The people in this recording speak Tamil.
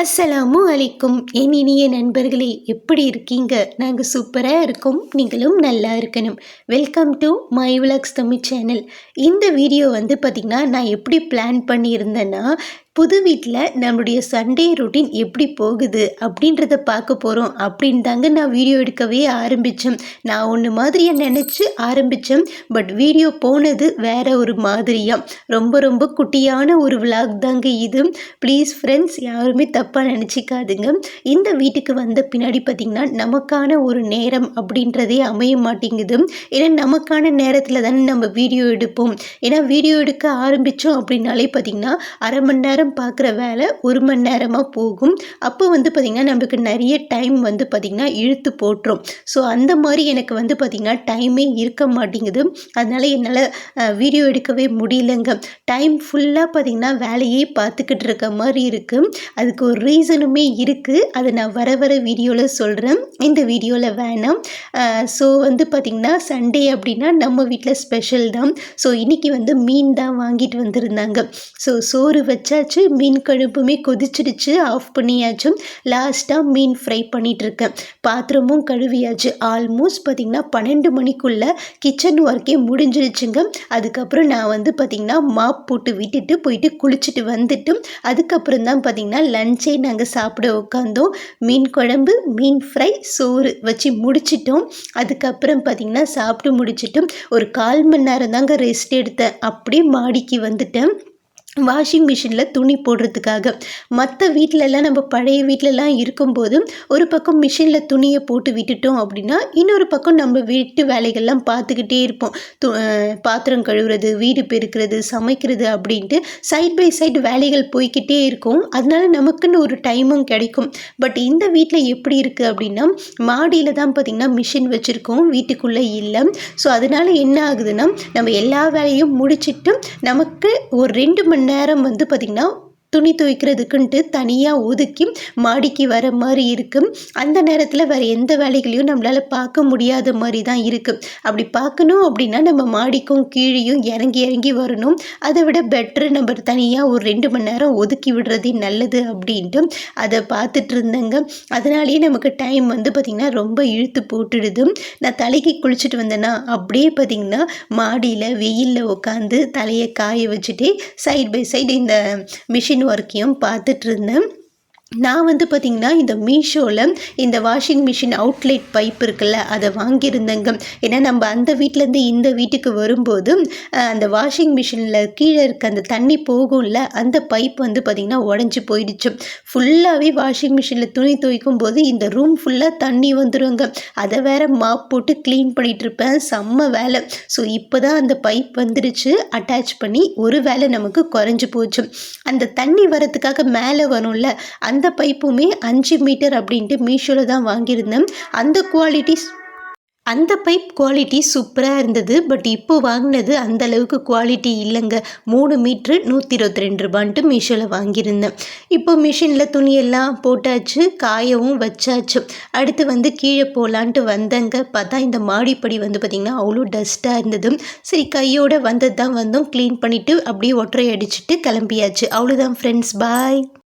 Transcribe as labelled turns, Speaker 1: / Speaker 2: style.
Speaker 1: அஸ்ஸலாமு அலைக்கும். என் இனிய நண்பர்களே எப்படி இருக்கீங்க? நாங்கள் சூப்பராக இருக்கோம். நீங்களும் நல்லா இருக்கணும். Welcome to my vlogs Tamil channel இந்த வீடியோ வந்து பார்த்திங்கன்னா நான் எப்படி பிளான் பண்ணியிருந்தேன்னா புது வீட்டில் நம்மளுடைய சண்டே ரொட்டீன் எப்படி போகுது அப்படின்றத பார்க்க போகிறோம் அப்படின்னு தாங்க நான் வீடியோ எடுக்கவே ஆரம்பித்தேன் நான் ஒன்று மாதிரியாக நினச்சி ஆரம்பித்தேன் பட் வீடியோ போனது வேற ஒரு மாதிரியாக ரொம்ப ரொம்ப குட்டியான ஒரு விளாக் தாங்க இது. ப்ளீஸ் ஃப்ரெண்ட்ஸ் யாருமே தப்பாக நினச்சிக்காதுங்க. இந்த வீட்டுக்கு வந்த பின்னாடி பார்த்திங்கன்னா நமக்கான ஒரு நேரம் அப்படின்றதே அமைய மாட்டேங்குது. ஏன்னா நமக்கான நேரத்தில் தானே நம்ம வீடியோ எடுப்போம். ஏன்னா வீடியோ எடுக்க ஆரம்பித்தோம் அப்படின்னாலே பார்த்திங்கன்னா அரை மணி நேரம் படம் பார்க்குற வேலை ஒரு மணி நேரமாக போகும். அப்போ வந்து பார்த்திங்கன்னா நம்மளுக்கு நிறைய டைம் வந்து பார்த்திங்கன்னா இழுத்து போட்டுரும். ஸோ அந்த மாதிரி எனக்கு வந்து பார்த்திங்கன்னா டைமே இருக்க மாட்டேங்குது. அதனால் என்னால் வீடியோ எடுக்கவே முடியலங்க. டைம் ஃபுல்லாக பார்த்திங்கன்னா வேலையே பார்த்துக்கிட்டு இருக்க மாதிரி இருக்குது அதுக்கு ஒரு ரீசனுமே இருக்குது அதை நான் வர வர வீடியோவில் சொல்கிறேன் இந்த வீடியோவில் வேணாம். ஸோ வந்து பார்த்திங்கன்னா சண்டே அப்படின்னா நம்ம வீட்டில் ஸ்பெஷல் தான். ஸோ இன்றைக்கி வந்து மீன் தான் வாங்கிட்டு வந்திருந்தாங்க. ஸோ சோறு வச்சாச்சு. வச்சு மீன் கழுப்புமே கொதிச்சிடுச்சு. ஆஃப் பண்ணியாச்சு. லாஸ்ட்டாக மீன் ஃப்ரை பண்ணிகிட்ருக்கேன் பாத்திரமும் கழுவியாச்சு. ஆல்மோஸ்ட் பார்த்திங்கன்னா பன்னெண்டு மணிக்குள்ளே கிச்சன் ஒர்க்கே முடிஞ்சிருச்சுங்க. அதுக்கப்புறம் நான் வந்து பார்த்திங்கன்னா மாப் போட்டு விட்டுட்டு போயிட்டு குளிச்சுட்டு வந்துட்டு அதுக்கப்புறம் தான் பார்த்திங்கன்னா லஞ்சே நாங்கள் சாப்பிட உட்காந்தோம் மீன் குழம்பு மீன் ஃப்ரை சோறு வச்சு முடிச்சிட்டோம். அதுக்கப்புறம் பார்த்திங்கன்னா சாப்பிட்டு முடிச்சிட்டோம் ஒரு கால் மணி நேரம் தாங்க ரெஸ்ட் எடுத்தேன். அப்படியே மாடிக்கு வந்துட்டேன். வாஷிங் மிஷினில் துணி போடுறதுக்காக. மற்ற வீட்டிலலாம் நம்ம பழைய வீட்டிலலாம் இருக்கும்போது ஒரு பக்கம் மிஷினில் துணியை போட்டு விட்டுட்டோம் அப்படின்னா இன்னொரு பக்கம் நம்ம வீட்டு வேலைகள்லாம் பார்த்துக்கிட்டே இருப்போம். து பாத்திரம் கழுவுறது வீடு பெருக்கிறது சமைக்கிறது அப்படின்ட்டு சைட் பை சைடு வேலைகள் போய்கிட்டே இருக்கும். அதனால நமக்குன்னு ஒரு டைமும் கிடைக்கும். பட் இந்த வீட்டில் எப்படி இருக்குது அப்படின்னா மாடியில் தான் பார்த்திங்கன்னா மிஷின் வச்சுருக்கோம். வீட்டுக்குள்ளே இல்லை. ஸோ அதனால் என்ன ஆகுதுன்னா நம்ம எல்லா வேலையும் முடிச்சுட்டு நமக்கு ஒரு ரெண்டு மணி நேரம் வந்து பார்த்திங்கன்னா துணி துவைக்கிறதுக்குன்ட்டு தனியாக ஒதுக்கி மாடிக்கு வர மாதிரி இருக்கும் அந்த நேரத்தில் வேறு எந்த வேலைகளையும் நம்மளால் பார்க்க முடியாத மாதிரி தான் இருக்குது அப்படி பார்க்கணும் அப்படின்னா நம்ம மாடிக்கும் கீழேயும் இறங்கி இறங்கி வரணும். அதை விட பெட்ரு நம்ம தனியாக ஒரு ரெண்டு மணி நேரம் ஒதுக்கி விடுறதே நல்லது அப்படின்ட்டு அதை பார்த்துட்டு இருந்தேங்க. அதனாலேயே நமக்கு டைம் வந்து பார்த்திங்கன்னா ரொம்ப இழுத்து போட்டுடுது. நான் தலைக்கு குளிச்சுட்டு வந்தேன்னா அப்படியே பார்த்திங்கன்னா மாடியில் வெயிலில் உட்காந்து தலையை காய வச்சுட்டு சைட் பை சைடு இந்த மிஷின் ஒர்க்கையும் பார்த்துட்ருந்தேன் நான் வந்து பார்த்திங்கன்னா இந்த மீஷோவில் இந்த வாஷிங் மிஷின் அவுட்லெட் பைப் இருக்குல்ல அதை வாங்கியிருந்தேங்க. ஏன்னா நம்ம அந்த வீட்டிலேருந்து இந்த வீட்டுக்கு வரும்போது அந்த வாஷிங் மிஷினில் கீழே இருக்க அந்த தண்ணி போகும்ல அந்த பைப் வந்து பார்த்திங்கன்னா உடஞ்சி போயிடுச்சு. ஃபுல்லாகவே வாஷிங் மிஷினில் துணி துவைக்கும் போது இந்த ரூம் ஃபுல்லாக தண்ணி வந்துடுங்க அதை வேற மாப் போட்டு க்ளீன் பண்ணிகிட்ருப்பேன் செம்ம வேலை. ஸோ இப்போ தான் அந்த பைப் வந்துடுச்சு அட்டாச் பண்ணி ஒரு வேலை நமக்கு குறைஞ்சி போச்சு. அந்த தண்ணி வரத்துக்காக மேலே வரும்ல அந்த அந்த பைப்புமே அஞ்சு மீட்டர் அப்படின்ட்டு மீஷோவில் தான் வாங்கியிருந்தேன். அந்த குவாலிட்டிஸ் அந்த பைப் குவாலிட்டி சூப்பராக இருந்தது. பட் இப்போ வாங்கினது அந்த அளவுக்கு குவாலிட்டி இல்லைங்க. மூணு மீட்ரு நூற்றி இருபத்தி ரெண்டு ரூபான்ட்டு மீஷோவில் வாங்கியிருந்தேன். இப்போ மிஷினில் துணியெல்லாம் போட்டாச்சு காயவும் வச்சாச்சு. அடுத்து வந்து கீழே போகலான்ட்டு வந்தேங்க. பார்த்தா இந்த மாடிப்படி வந்து பார்த்திங்கன்னா அவ்வளோ டஸ்ட்டாக இருந்தது. சரி கையோடு வந்தது தான் வந்தோம். க்ளீன் பண்ணிவிட்டு அப்படியே ஒற்றை அடிச்சுட்டு கிளம்பியாச்சு. அவ்வளோதான் ஃப்ரெண்ட்ஸ் பாய்